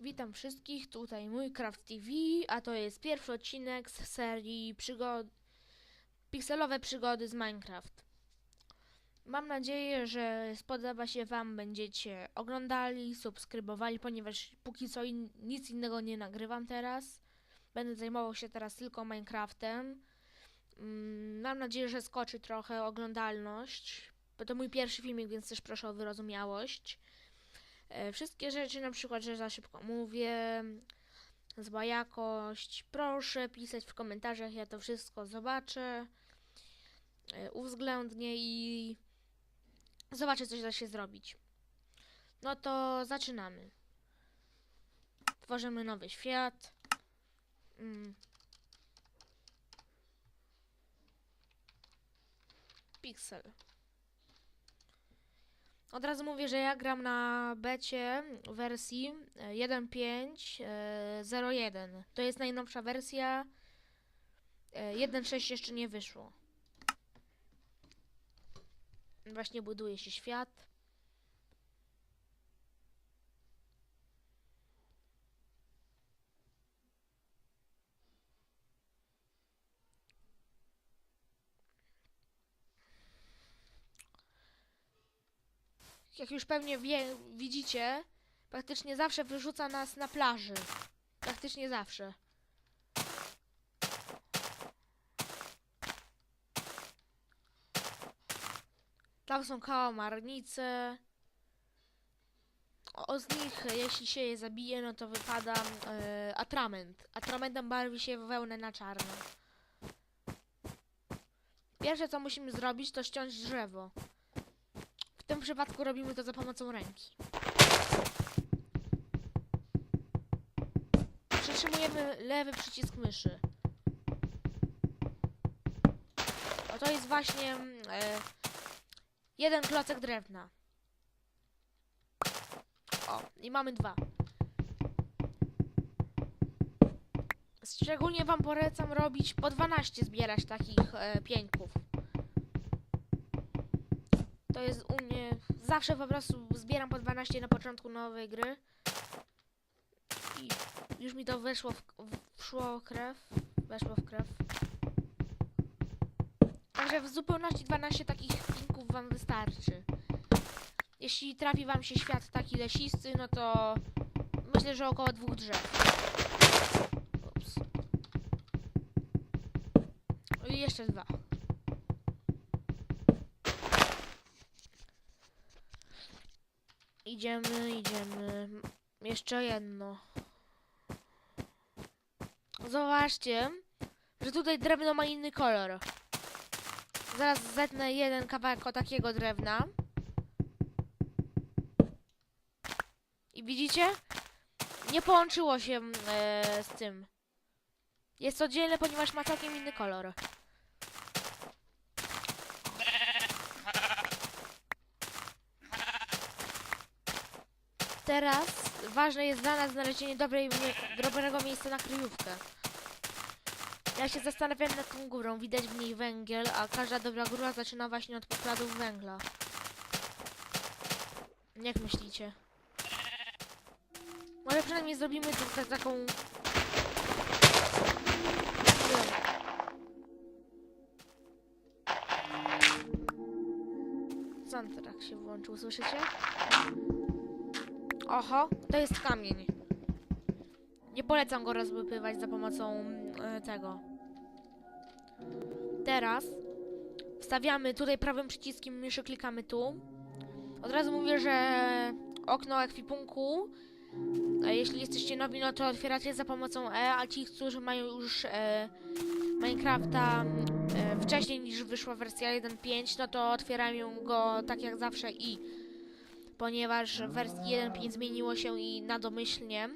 Witam wszystkich, tutaj mój Craft TV, a to jest pierwszy odcinek z serii przygod... Pikselowe przygody z Minecraft. Mam nadzieję, że spodoba się Wam, będziecie oglądali, subskrybowali, ponieważ póki co in... nic innego nie nagrywam teraz. Będę zajmował się teraz tylko Minecraftem. Mm, Mam nadzieję, że skoczy trochę oglądalność, bo to mój pierwszy filmik, więc też proszę o wyrozumiałość. E, Wszystkie rzeczy, na przykład, że za szybko mówię, zła jakość, proszę pisać w komentarzach, ja to wszystko zobaczę, e, uwzględnię i zobaczę, coś da się zrobić. No to zaczynamy. Tworzymy nowy świat. Mm. Pixel. Od razu mówię, że ja gram na becie wersji e, 1.5.01. To jest najnowsza wersja. E, 1.6 jeszcze nie wyszło. Właśnie buduje się świat. Jak już pewnie wie, widzicie, praktycznie zawsze wyrzuca nas na plaży. Praktycznie zawsze. Tam są kałamarnice. O, z nich, jeśli się je zabije, no to wypada e, atrament. Atramentem barwi się wełnę na czarno. Pierwsze co musimy zrobić, to ściąć drzewo. Tym przypadku robimy to za pomocą ręki. Przytrzymujemy lewy przycisk myszy. O, to jest właśnie mm, e, jeden klocek drewna. O, i mamy dwa. Szczególnie Wam polecam robić po 12 zbierać takich e, pieńków. To jest u mnie. Zawsze po prostu zbieram po 12 na początku nowej gry. I już mi to weszło w, w, krew. Weszło w krew. Także w zupełności 12 takich pinków wam wystarczy. Jeśli trafi wam się świat taki lesisty, no to myślę, że około dwóch drzew. Ups. I jeszcze dwa. Idziemy, idziemy. Jeszcze jedno. Zobaczcie, że tutaj drewno ma inny kolor. Zaraz zetnę jeden kawałek o takiego drewna. I widzicie? Nie połączyło się e, z tym. Jest oddzielne, ponieważ ma całkiem inny kolor. Teraz ważne jest dla nas znalezienie dobrej, dobrego miejsca na kryjówkę. Ja się zastanawiam nad tą górą. Widać w niej węgiel, a każda dobra góra zaczyna właśnie od pokładów węgla. Jak myślicie? Może przynajmniej zrobimy tu ta- taką... Soundtrack się włączył, słyszycie? Oho, to jest kamień. Nie polecam go rozłypywać za pomocą e, tego. Teraz wstawiamy tutaj prawym przyciskiem myszy, klikamy tu. Od razu mówię, że okno ekwipunku, e, jeśli jesteście nowi, no to otwieracie za pomocą E, a ci, którzy mają już e, Minecrafta e, wcześniej niż wyszła wersja 1.5, no to otwierają go tak jak zawsze i ponieważ w wersji 1.5 zmieniło się i na domyślnie,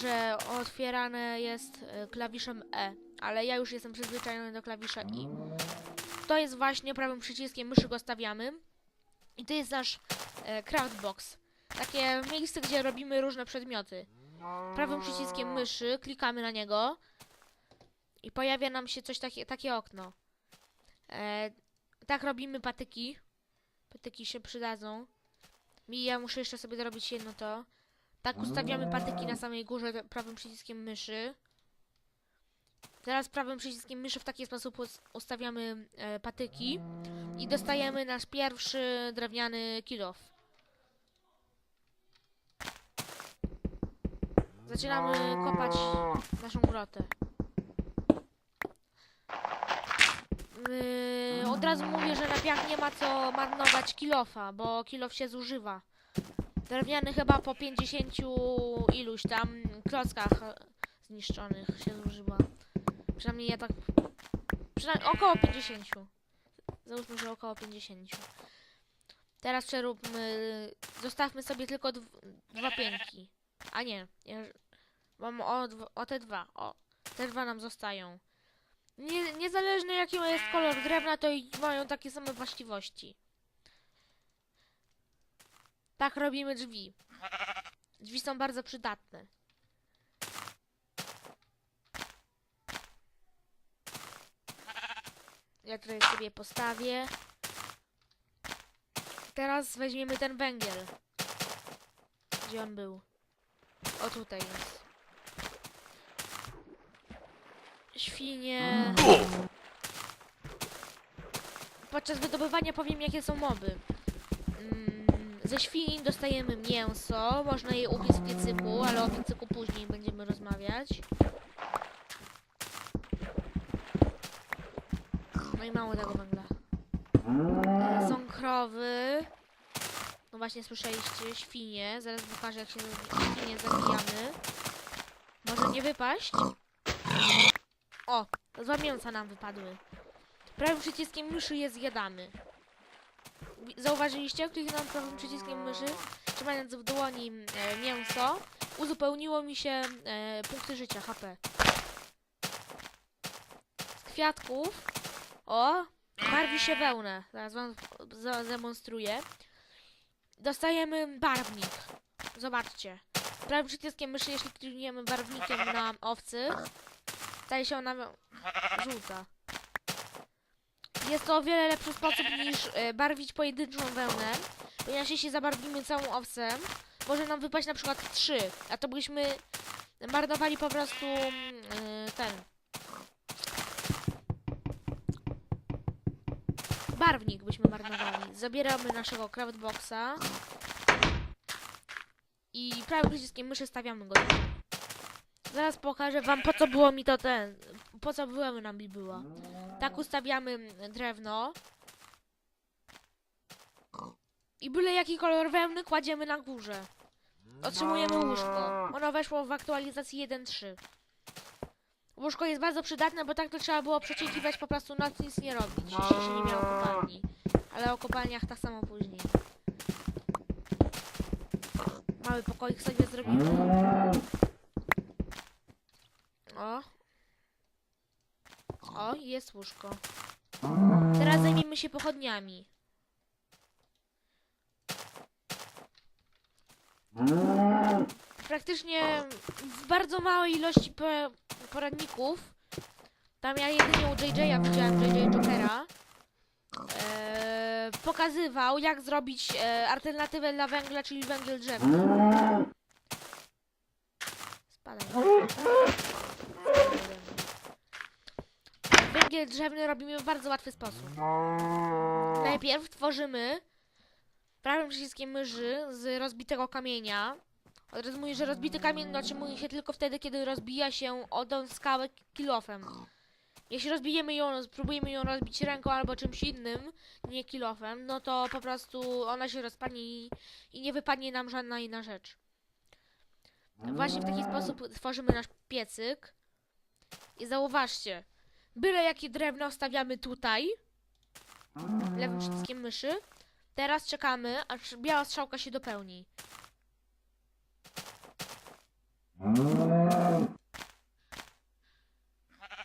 że otwierane jest e, klawiszem E, ale ja już jestem przyzwyczajony do klawisza I. To jest właśnie prawym przyciskiem myszy go stawiamy i to jest nasz e, craftbox. Takie miejsce, gdzie robimy różne przedmioty. Prawym przyciskiem myszy klikamy na niego i pojawia nam się coś takie, takie okno. E, tak robimy patyki. Patyki się przydadzą. Mi ja muszę jeszcze sobie zrobić jedno to. Tak ustawiamy patyki na samej górze prawym przyciskiem myszy. Teraz prawym przyciskiem myszy w taki sposób us- ustawiamy e, patyki i dostajemy nasz pierwszy drewniany kilof. Zaczynamy kopać naszą grotę. Yy, od razu mówię, że na piach nie ma co marnować kilofa, bo kilof się zużywa. Drewniany chyba po 50 iluś tam klockach zniszczonych się zużywa. Przynajmniej ja tak... Przynajmniej około 50. Załóżmy, że około 50. Teraz przeróbmy... Zostawmy sobie tylko dw dwa pięki. A nie. Ja, mam o, o te dwa. O. Te dwa nam zostają. Nie, niezależnie jaki jest kolor drewna, to mają takie same właściwości. Tak robimy drzwi. Drzwi są bardzo przydatne. Ja tutaj sobie postawię. Teraz weźmiemy ten węgiel. Gdzie on był? O tutaj jest. Świnie. Podczas wydobywania powiem jakie są moby. Mm, ze świń dostajemy mięso, można je upiec w piecyku, ale o piecyku później będziemy rozmawiać. No i mało tego węgla. E, Są krowy. No właśnie słyszeliście, świnie. Zaraz pokażę jak się świnie zabijamy. Może nie wypaść? O, dwa nam wypadły. Prawym przyciskiem myszy je zjadamy. Zauważyliście? Kliknąłem prawym przyciskiem myszy, trzymając w dłoni e, mięso. Uzupełniło mi się e, punkty życia, HP. Z kwiatków, o, barwi się wełnę. Zaraz wam za zademonstruję. Dostajemy barwnik. Zobaczcie. Prawym przyciskiem myszy, jeśli klikniemy barwnikiem na owcy, staje się ona żółta. Jest to o wiele lepszy sposób niż e, barwić pojedynczą wełnę, ponieważ jeśli zabarwimy całą owcę, może nam wypaść na przykład trzy, a to byśmy marnowali po prostu e, ten barwnik byśmy marnowali. Zabieramy naszego craftboxa i prawym przyciskiem myszy stawiamy go. Zaraz pokażę wam po co było mi to ten, po co wełna mi była. Tak ustawiamy drewno. I byle jaki kolor wełny kładziemy na górze. Otrzymujemy łóżko. Ono weszło w aktualizacji 1.3. Łóżko jest bardzo przydatne, bo tak to trzeba było przeciekiwać po prostu noc nic nie robić, jeśli się nie miało kopalni. Ale o kopalniach tak samo później. Mały pokoik sobie zrobimy. O. O, jest łóżko. Teraz zajmiemy się pochodniami. Praktycznie w bardzo małej ilości po- poradników. Tam ja jedynie u JJ'a widziałem JJ Jokera. E, pokazywał, jak zrobić e, alternatywę dla węgla, czyli węgiel drzewny. Spadaj. Węgiel drzewny robimy w bardzo łatwy sposób. Najpierw tworzymy prawym przyciskiem myszy z rozbitego kamienia. Od razu mówię, że rozbity kamień otrzymuje się tylko wtedy, kiedy rozbija się o tą skałę kilofem. Jeśli rozbijemy ją, spróbujemy ją rozbić ręką albo czymś innym, nie kilofem, no to po prostu ona się rozpadnie i, i nie wypadnie nam żadna inna rzecz. Właśnie w taki sposób tworzymy nasz piecyk. I zauważcie, byle jakie drewno stawiamy tutaj, lewym przyciskiem myszy. Teraz czekamy, aż biała strzałka się dopełni.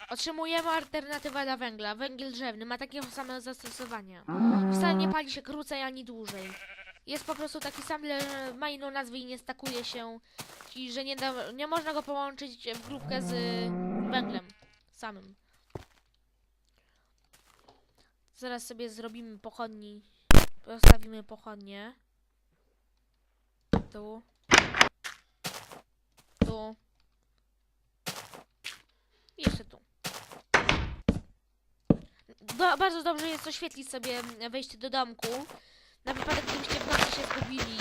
Otrzymujemy alternatywę dla węgla. Węgiel drzewny ma takie same zastosowania. Wcale nie pali się krócej ani dłużej. Jest po prostu taki sam, ale ma inną nazwę i nie stakuje się. Czyli, że nie, da, nie można go połączyć w grupkę z węglem samym. Zaraz sobie zrobimy pochodni. Postawimy pochodnie. Tu. tu. I jeszcze tu. Do, bardzo dobrze jest oświetlić sobie wejście do domku. Na wypadek, gdybyście w nocy się zgubili,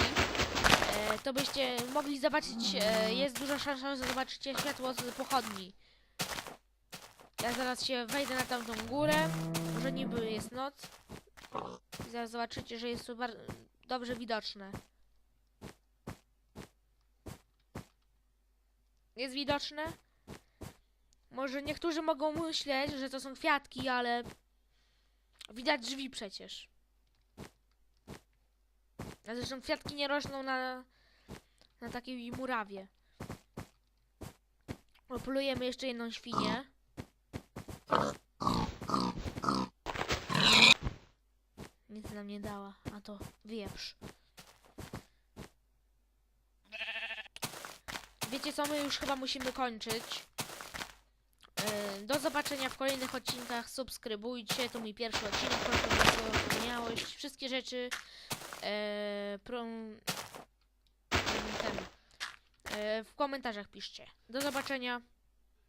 e, to byście mogli zobaczyć, e, jest duża szansa, że zobaczycie światło z pochodni. Ja zaraz się wejdę na tamtą górę, może niby jest noc. I zaraz zobaczycie, że jest to dobrze widoczne. Jest widoczne? Może niektórzy mogą myśleć, że to są kwiatki, ale widać drzwi przecież. A zresztą kwiatki nie rosną na, na takiej murawie. Opolujemy jeszcze jedną świnię. Nic nam nie dała, a to wieprz. Wiecie co, my już chyba musimy kończyć. Yy, Do zobaczenia w kolejnych odcinkach. Subskrybujcie. To mój pierwszy odcinek. Proszę o wspaniałość. Wszystkie rzeczy. Yy, pro, ten, yy, w komentarzach piszcie. Do zobaczenia.